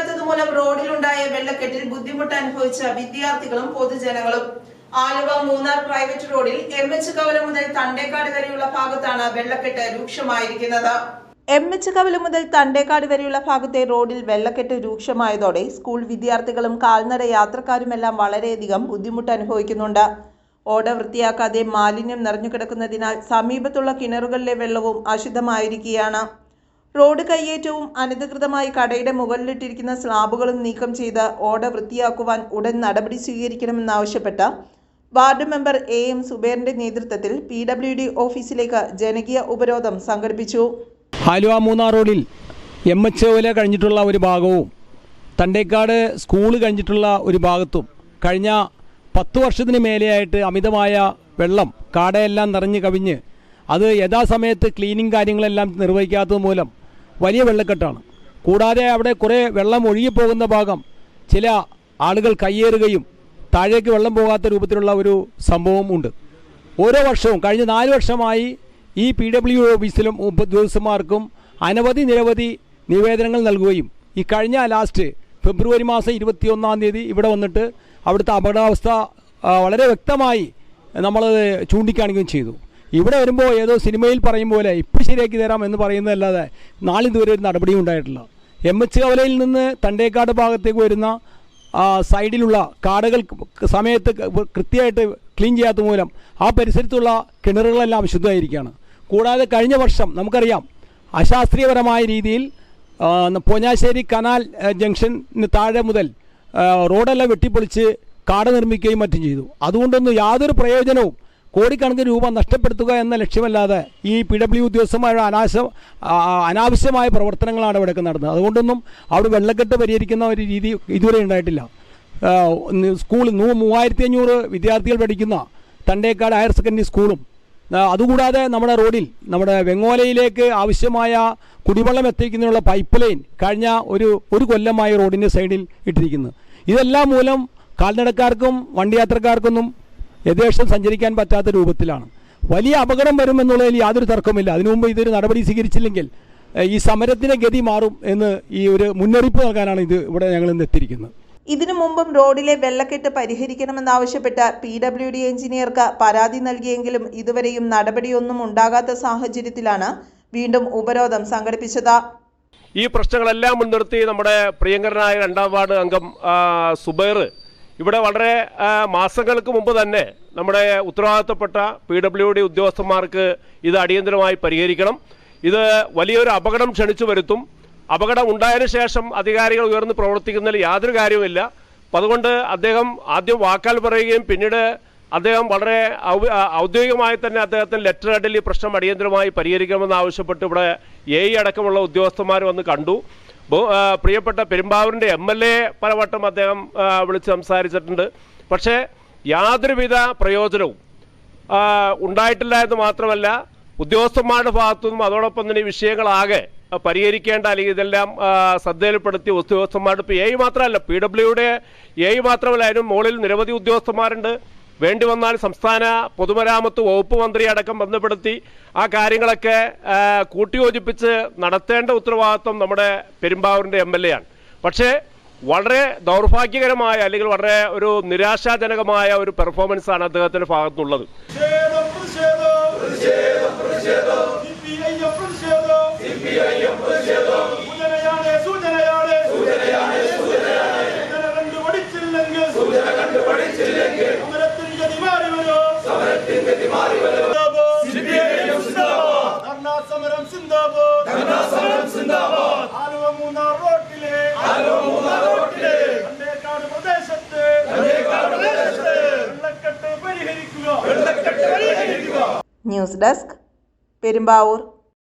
ചെയ്യാത്തത് മൂലം റോഡിലുണ്ടായ വെള്ളക്കെട്ടിൽ ബുദ്ധിമുട്ട് അനുഭവിച്ച വിദ്യാർത്ഥികളും പൊതുജനങ്ങളും. ആലുവ മൂന്നാർ പ്രൈവറ്റ് റോഡിൽ എം എച്ച് കവല മുതൽ തണ്ടേക്കാട് വരെയുള്ള ഭാഗത്താണ് വെള്ളക്കെട്ട് രൂക്ഷമായിരിക്കുന്നത്. എം എച്ച് കവല മുതൽ തണ്ടേക്കാട് വരെയുള്ള ഭാഗത്തെ റോഡിൽ വെള്ളക്കെട്ട് രൂക്ഷമായതോടെ സ്കൂൾ വിദ്യാർത്ഥികളും കാൽനട യാത്രക്കാരുമെല്ലാം വളരെയധികം ബുദ്ധിമുട്ട് അനുഭവിക്കുന്നുണ്ട്. ഓട വൃത്തിയാക്കാതെ മാലിന്യം നിറഞ്ഞുകിടക്കുന്നതിനാൽ സമീപത്തുള്ള കിണറുകളിലെ വെള്ളവും അശുദ്ധമായിരിക്കുകയാണ്. റോഡ് കയ്യേറ്റവും അനധികൃതമായി കടയുടെ മുകളിലിട്ടിരിക്കുന്ന സ്ലാബുകളും നീക്കം ചെയ്ത് ഓട വൃത്തിയാക്കുവാൻ ഉടൻ നടപടി സ്വീകരിക്കണമെന്നാവശ്യപ്പെട്ട് വാർഡ് മെമ്പർ എ എം സുബേറിന്റെ നേതൃത്വത്തിൽ പി ഡബ്ല്യു ഡി ഓഫീസിലേക്ക് ജനകീയ ഉപരോധം സംഘടിപ്പിച്ചു. ആലുവ മൂന്നാർ റോഡിൽ എം എച്ച് ഒല കഴിഞ്ഞിട്ടുള്ള ഒരു ഭാഗവും തണ്ടേക്കാട് സ്കൂൾ കഴിഞ്ഞിട്ടുള്ള ഒരു ഭാഗത്തും കഴിഞ്ഞ പത്ത് വർഷത്തിന് മേലെയായിട്ട് അമിതമായ വെള്ളം കാടയെല്ലാം നിറഞ്ഞു കവിഞ്ഞ് അത് യഥാസമയത്ത് ക്ലീനിങ് കാര്യങ്ങളെല്ലാം നിർവഹിക്കാത്തത് മൂലം വലിയ വെള്ളക്കെട്ടാണ്. കൂടാതെ അവിടെ കുറേ വെള്ളം ഒഴുകിപ്പോകുന്ന ഭാഗം ചില ആളുകൾ കയ്യേറുകയും താഴേക്ക് വെള്ളം പോകാത്ത രൂപത്തിലുള്ള ഒരു സംഭവം ഉണ്ട്. ഓരോ വർഷവും കഴിഞ്ഞ നാല് വർഷമായി ഈ പി ഡബ്ല്യു ഓഫീസിലും ഉദ്യോഗസ്ഥന്മാർക്കും അനവധി നിരവധി നിവേദനങ്ങൾ നൽകുകയും ഈ കഴിഞ്ഞ ലാസ്റ്റ് ഫെബ്രുവരി മാസം ഇരുപത്തിയൊന്നാം തീയതി ഇവിടെ വന്നിട്ട് അവിടുത്തെ അപകടാവസ്ഥ വളരെ വ്യക്തമായി നമ്മൾ ചൂണ്ടിക്കാണിക്കുകയും ചെയ്തു. ഇവിടെ വരുമ്പോൾ ഏതോ സിനിമയിൽ പറയും പോലെ ഇപ്പം ശരിയാക്കി തരാം എന്ന് പറയുന്നതല്ലാതെ നാളിതുവരെ ഒരു നടപടിയും ഉണ്ടായിട്ടില്ല. എം എച്ച് കവലയിൽ നിന്ന് തണ്ടേക്കാട് ഭാഗത്തേക്ക് വരുന്ന സൈഡിലുള്ള കാടുകൾ സമയത്ത് കൃത്യമായിട്ട് ക്ലീൻ ചെയ്യാത്ത മൂലം ആ പരിസരത്തുള്ള കിണറുകളെല്ലാം അശുദ്ധമായിരിക്കുകയാണ് കൂടാതെ കഴിഞ്ഞ വർഷം നമുക്കറിയാം അശാസ്ത്രീയപരമായ രീതിയിൽ പൊന്നാശ്ശേരി കനാൽ ജംഗ്ഷന് താഴെ മുതൽ റോഡെല്ലാം വെട്ടിപ്പൊളിച്ച് കാട് നിർമ്മിക്കുകയും മറ്റും ചെയ്തു. അതുകൊണ്ടൊന്നും യാതൊരു പ്രയോജനവും കോടിക്കണക്കിന് രൂപ നഷ്ടപ്പെടുത്തുക എന്ന ലക്ഷ്യമല്ലാതെ ഈ പി ഡബ്ല്യു ഉദ്യോഗസ്ഥന്മാരുടെ അനാശ അനാവശ്യമായ പ്രവർത്തനങ്ങളാണ് ഇവിടെയൊക്കെ നടന്നത്. അതുകൊണ്ടൊന്നും അവിടെ വെള്ളക്കെട്ട് പരിഹരിക്കുന്ന ഒരു രീതി ഇതുവരെ ഉണ്ടായിട്ടില്ല. സ്കൂൾ നൂ- മൂവായിരത്തി അഞ്ഞൂറ് വിദ്യാർത്ഥികൾ പഠിക്കുന്ന തണ്ടേക്കാട് ഹയർ സെക്കൻഡറി സ്കൂളും അതുകൂടാതെ നമ്മുടെ റോഡിൽ നമ്മുടെ വെങ്ങോലയിലേക്ക് ആവശ്യമായ കുടിവെള്ളം എത്തിക്കുന്നതിനുള്ള പൈപ്പ് ലൈൻ കഴിഞ്ഞ ഒരു ഒരു കൊല്ലമായി റോഡിന്റെ സൈഡിൽ ഇട്ടിരിക്കുന്നു. ഇതെല്ലാം മൂലം കാൽനടക്കാർക്കും വണ്ടി യാത്രക്കാർക്കൊന്നും യഥേഷ്ടം സഞ്ചരിക്കാൻ പറ്റാത്ത രൂപത്തിലാണ്. വലിയ അപകടം വരുമെന്നുള്ളതിൽ യാതൊരു തർക്കമില്ല അതിനു മുമ്പ് ഇതൊരു നടപടി സ്വീകരിച്ചില്ലെങ്കിൽ ഈ സമരത്തിന്റെ ഗതി മാറും എന്ന് ഈ ഒരു മുന്നറിയിപ്പ് നൽകാനാണ് ഇത് ഇവിടെ ഞങ്ങൾ ഇന്ന് എത്തിയിരിക്കുന്നത്. ഇതിനു മുമ്പും റോഡിലെ വെള്ളക്കെട്ട് പരിഹരിക്കണമെന്നാവശ്യപ്പെട്ട പി ഡബ്ല്യു ഡി എഞ്ചിനീയർക്ക് പരാതി നൽകിയെങ്കിലും ഇതുവരെയും നടപടിയൊന്നും ഉണ്ടാകാത്ത സാഹചര്യത്തിലാണ് വീണ്ടും ഉപരോധം സംഘടിപ്പിച്ചത്. ഈ പ്രശ്നങ്ങളെല്ലാം മുൻനിർത്തി നമ്മുടെ പ്രിയങ്കരനായ രണ്ടാം വാർഡ് അംഗം സുബൈർ ഇവിടെ വളരെ മാസങ്ങൾക്ക് മുമ്പ് തന്നെ നമ്മുടെ ഉത്തരവാദിത്തപ്പെട്ട പി ഡബ്ല്യു ഡി ഉദ്യോഗസ്ഥന്മാർക്ക് ഇത് അടിയന്തരമായി പരിഹരിക്കണം. ഇത് വലിയൊരു അപകടം ക്ഷണിച്ചു വരുത്തും. അപകടം ഉണ്ടായതിനു ശേഷം അധികാരികൾ ഉയർന്ന് പ്രവർത്തിക്കുന്നതിൽ യാതൊരു കാര്യവുമില്ല. അപ്പം അതുകൊണ്ട് അദ്ദേഹം ആദ്യം വാക്കാൽ പറയുകയും പിന്നീട് അദ്ദേഹം വളരെ ഔദ്യോഗികമായി തന്നെ അദ്ദേഹത്തിന് ലെറ്റർ ഹെഡിൽ ഈ പ്രശ്നം അടിയന്തരമായി പരിഹരിക്കണമെന്ന് ആവശ്യപ്പെട്ട് ഇവിടെ എ അടക്കമുള്ള ഉദ്യോഗസ്ഥന്മാർ വന്ന് കണ്ടു. പ്രിയപ്പെട്ട പെരുമ്പാവൂരിന്റെ എം എൽ എ പലവട്ടം അദ്ദേഹം വിളിച്ച് സംസാരിച്ചിട്ടുണ്ട്. പക്ഷേ യാതൊരുവിധ പ്രയോജനവും ഉണ്ടായിട്ടില്ല എന്ന് മാത്രമല്ല ഉദ്യോഗസ്ഥന്മാരുടെ ഭാഗത്തുനിന്നും അതോടൊപ്പം തന്നെ വിഷയങ്ങളാകെ പരിഹരിക്കേണ്ട അല്ലെങ്കിൽ ഇതെല്ലാം ശ്രദ്ധയിൽപ്പെടുത്തി ഉദ്യോഗസ്ഥന്മാരുടെ ഇപ്പോൾ എ മാത്രമല്ല പി ഡബ്ല്യുടെ എ മാത്രമല്ല അതിനും മുകളിൽ നിരവധി ഉദ്യോഗസ്ഥന്മാരുണ്ട്. വേണ്ടി വന്നാൽ സംസ്ഥാന പൊതുമരാമത്ത് വകുപ്പ് മന്ത്രി അടക്കം ബന്ധപ്പെടുത്തി ആ കാര്യങ്ങളൊക്കെ കൂട്ടിയോജിപ്പിച്ച് നടത്തേണ്ട ഉത്തരവാദിത്വം നമ്മുടെ പെരുമ്പാവൂരിന്റെ എം എൽ എ ആണ്. പക്ഷേ വളരെ ദൗർഭാഗ്യകരമായ അല്ലെങ്കിൽ വളരെ ഒരു നിരാശാജനകമായ ഒരു പെർഫോമൻസ് ആണ് അദ്ദേഹത്തിന്റെ ഭാഗത്തുനിന്നുള്ളത് സിന്ദാബാദ്. ധനാസനം സിന്ദാബാദ്. ആലുവ മൂന്നാർ റോട്ടിലെ. ആലുവ മൂന്നാർ റോട്ടിലെ. കണ്ടേക്കാട് പ്രദേശത്ത്. കണ്ടേക്കാട് പ്രദേശത്ത്. വെള്ളക്കെട്ട് പരിഹരിക്കുക. വെള്ളക്കെട്ട് പരിഹരിക്കുക. News desk Perumbavoor.